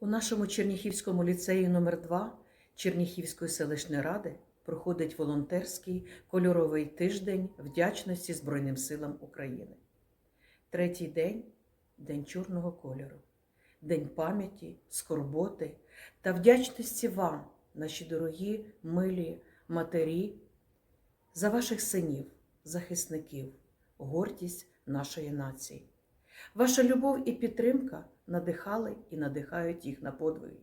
У нашому Черніхівському ліцеї номер 2 Черніхівської селищної ради проходить волонтерський кольоровий тиждень вдячності Збройним силам України. Третій день День чорного кольору, День пам'яті, скорботи та вдячності вам, наші дорогі, милі матері, за ваших синів, захисників, гордість нашої нації. Ваша любов і підтримка надихали і надихають їх на подвиги.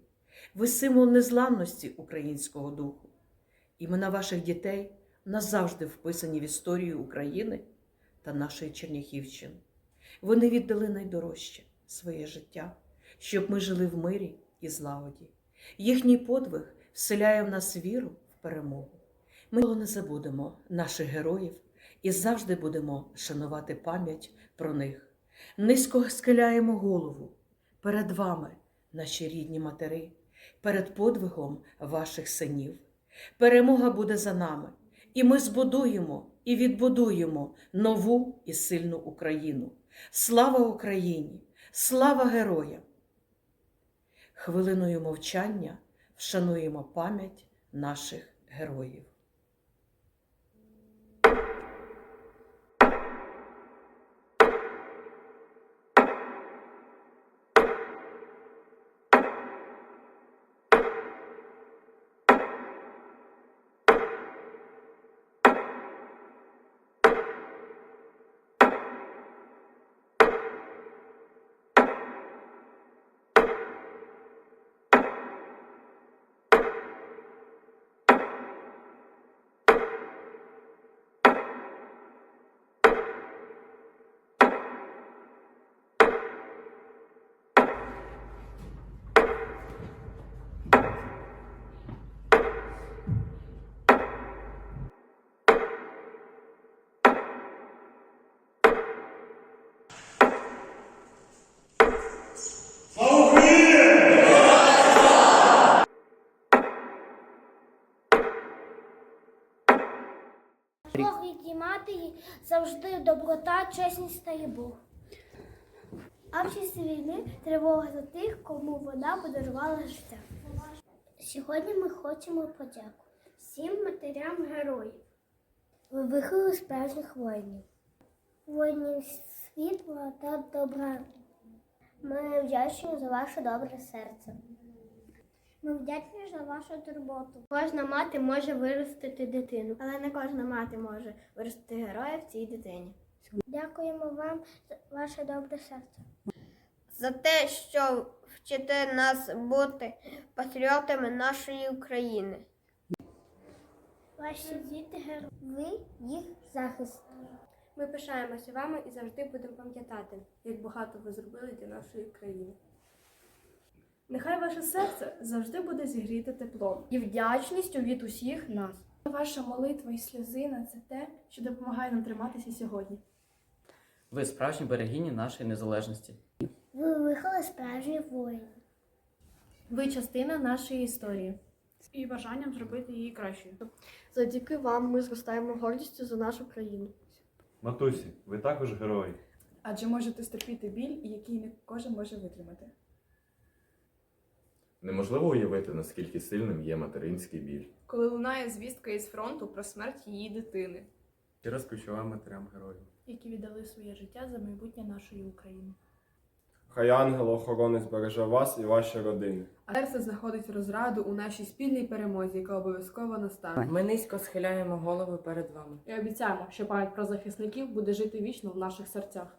Ви символ незламності українського духу. Імена ваших дітей назавжди вписані в історію України та нашої Черніхівщини. Вони віддали найдорожче своє життя, щоб ми жили в мирі і злагоді. Їхній подвиг вселяє в нас віру в перемогу. Ми не забудемо наших героїв і завжди будемо шанувати пам'ять про них. Низько схиляємо голову перед вами, наші рідні матери, перед подвигом ваших синів. Перемога буде за нами, і ми збудуємо і відбудуємо нову і сильну Україну. Слава Україні! Слава героям! Хвилиною мовчання вшануємо пам'ять наших героїв. Бог відіймати завжди доброта, чесність та любов. А в часі війни тривога за тих, кому вона подарувала життя. Сьогодні ми хочемо подякувати всім матерям героїв. Ви виховали справжніх воїнів, воїнів світла та добра. Ми вдячні за ваше добре серце. Ми вдячні за вашу турботу. Кожна мати може виростити дитину, але не кожна мати може виростити героя в цій дитині. Дякуємо вам за ваше добре серце. за те, що вчите нас бути патріотами нашої України. Ваші діти герої. Ви їх захист. Ми пишаємося вами і завжди будемо пам'ятати, як багато ви зробили для нашої країни. Нехай ваше серце завжди буде зігріти теплом і вдячністю від усіх нас. Ваша молитва і сльозина це те, що допомагає нам триматися сьогодні. Ви справжні берегині нашої незалежності. Ви виховали справжніх воїнів. Ви частина нашої історії і бажанням зробити її кращою. Завдяки вам ми зростаємо гордістю за нашу країну. Матусі, ви також герої. Адже можете стерпіти біль, який не кожен може витримати. Неможливо уявити, наскільки сильним є материнський біль. коли лунає звістка із фронту про смерть її дитини. Щиро співчуваю матерям героїв. які віддали своє життя за майбутнє нашої України. Хай ангел охорони збереже вас і ваші родини. А серце знаходить розраду у нашій спільній перемозі, яка обов'язково настане. Ми низько схиляємо голови перед вами. І обіцяємо, що пам'ять про захисників буде жити вічно в наших серцях.